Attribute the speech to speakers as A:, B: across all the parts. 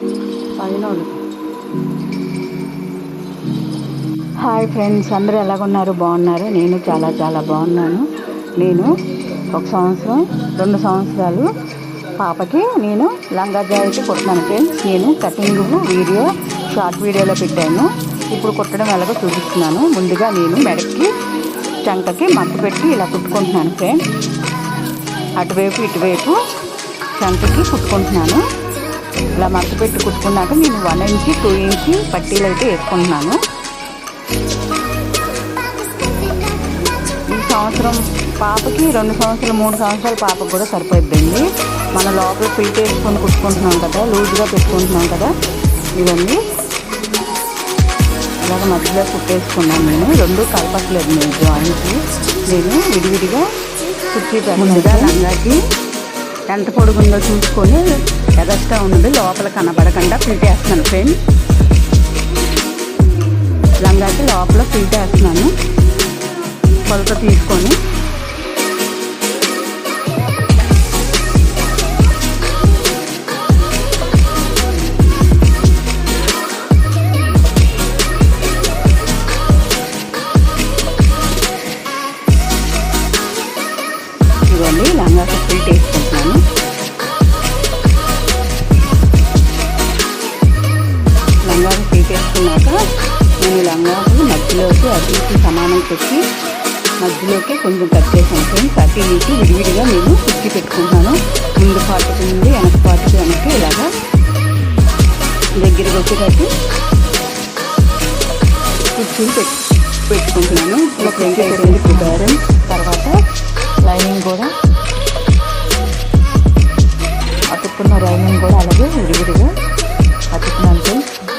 A: పైన hi friends అందరూ ఎలాగున్నారు? బాగున్నారు. నేను చాలా చాలా బాగున్నాను. నేను ఒక సంవత్సరం రెండు సంవత్సరాలు పాపకి నేను లంగా జాయికి కుట్టినాను ఫ్రెండ్స్. నేను కటింగ్ వీడియో షార్ట్ వీడియోలో పెట్టాను. ఇప్పుడు కుట్టడం ఎలాగో చూపిస్తున్నాను. ముందుగా నేను మెడకి చంకకి మత్తు పెట్టి ఇలా కుట్టుకుంటున్నాను ఫ్రెండ్స్. అటువైపు ఇటువైపు చంకకి కుట్టుకుంటున్నాను. ఇలా మత్తు పెట్టి కుట్టుకున్నాక నేను వన్ ఇంచి టూ ఇంచి పట్టీలు అయితే వేసుకుంటున్నాను. ఈ సంవత్సరం పాపకి రెండు సంవత్సరాలు మూడు సంవత్సరాల పాపకు కూడా సరిపోద్దండి మన లోపల ఫిల్ట్ వేసుకొని కుట్టుకుంటున్నాం కదా లూజ్గా పెట్టుకుంటున్నాం కదా ఇవన్నీ. ఇలాగ మధ్యలో కుట్టేసుకున్నాను నేను. రెండు కలపట్లేదు నేను జాయింట్కి నేను విడివిడిగా కుట్టి ముందుగా లంగాకి ఎంత పొడుగుందో చూసుకొని ఎగస్ట్రా ఉన్నది లోపల కనబడకుండా ఫిల్ట్ చేస్తున్నాను ఫ్రెండ్స్ లంగాకి లోపల ఫిల్ట్ చేస్తున్నాను. కొలత తీసుకొని మధ్యలోకి సమానం పెట్టి మధ్యలోకి కొంచెం కట్ చేసాను ఫ్రెండ్స్. అటు ఇటు విడివిడిగా నేను కుర్చీ పెట్టుకుంటున్నాను ముందు పాటుకు నుండి వెనక పాటుకు వెనక ఇలాగా దగ్గరకు వచ్చేటట్టు కుర్చీలు పెట్టు పెట్టుకుంటున్నాను. ఇలా ఫ్రంట్ అయిపోయింది ప్రిపేర్ తర్వాత లైనింగ్ కూడా అతుక్కున్న లైనింగ్ కూడా అలాగే విడివిడిగా అతుక్కున్నాను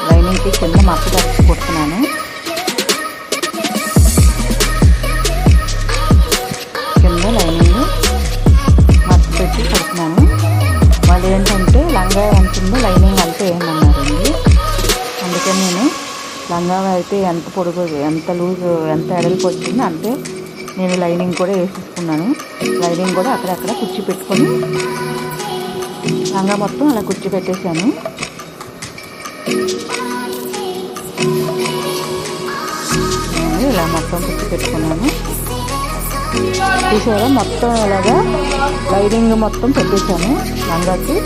A: లైనింగ్కి కింద మక్క కట్టి లంగా ఎంత లైనింగ్ అంతా ఏమన్నారండి? అందుకని నేను లంగా అయితే ఎంత పొడుగు ఎంత లూజ్ ఎంత ఎడలికి వచ్చిందో అంతే నేను లైనింగ్ కూడా వేసేసుకున్నాను. లైనింగ్ కూడా అక్కడక్కడ కుర్చీ పెట్టుకొని లంగా మొత్తం అలా కుర్చీ పెట్టేశాను. నేను ఇలా మొత్తం కుర్చీ పెట్టుకున్నాను. చూసారా? మొత్తం ఇలాగా లైనింగ్ మొత్తం పెట్టేశాను లంగాకి.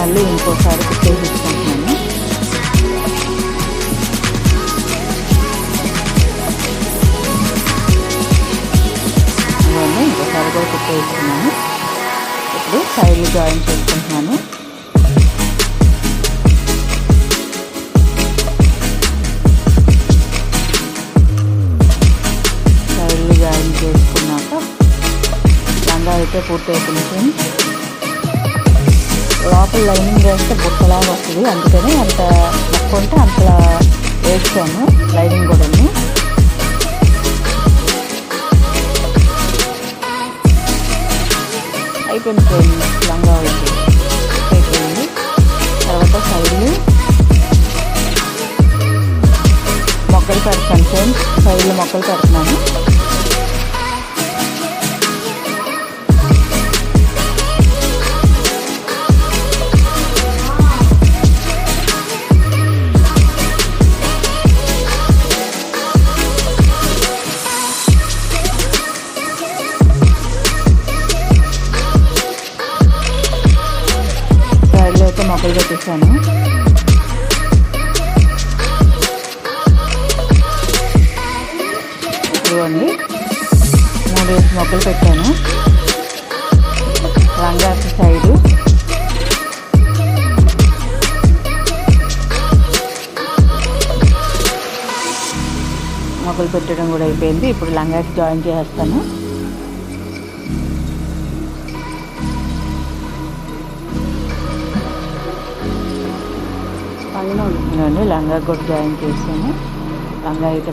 A: మళ్ళీ ఇంకోసారి కుట్టేసుకుంటున్నాను అలానే ఇంకోసారి కూడా కుట్టేస్తున్నాను ఇప్పుడు సైడ్ జాయిన్ చేసుకుంటున్నాను. సైడ్లు జాయిన్ చేసుకున్నాక లంగా అయితే పూర్తి అయిపోయింది. లోపల లైనింగ్ వేస్తే బుట్టలాగా వస్తుంది. అందుకని అంత తక్కువ ఉంటే అంతలా వేస్తాను లైనింగ్ కూడా అయిపోయింది ఫ్రెండ్స్ లంగా అయిపోయింది. తర్వాత సైడ్లు. మొక్కలు పెడతాను ఫ్రెండ్స్ సైడ్లు మొక్కలు పెడుతున్నాను. సైడ్లో అయితే మొక్కలు ఇవ్వండి మూడు వేసి మొక్కలు పెట్టాను. లంగాకి సైడు మొక్కలు పెట్టడం కూడా అయిపోయింది. ఇప్పుడు లంగాకి జాయిన్ చేస్తాను. లంగా కూడా జాయిన్ చేశాను. లంగా అయితే